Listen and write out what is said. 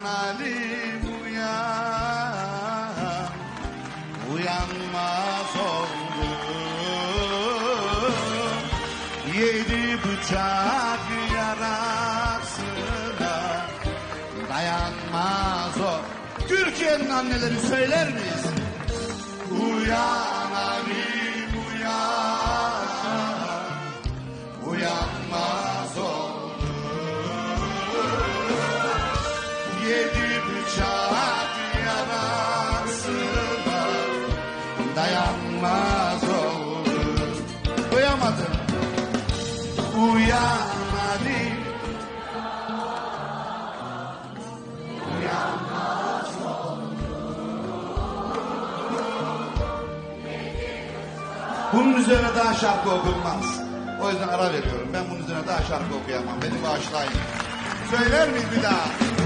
Ali uyan, anneleri söyler miyiz? Uyan Yedi bıçak yarasına dayanmaz oldu. Duyamadım. Uyan Ali. Bunun üzerine daha şarkı okunmaz. O yüzden ara veriyorum. Ben bunun üzerine daha şarkı okuyamam. Beni bağışlayın. Söyler miyiz bir daha?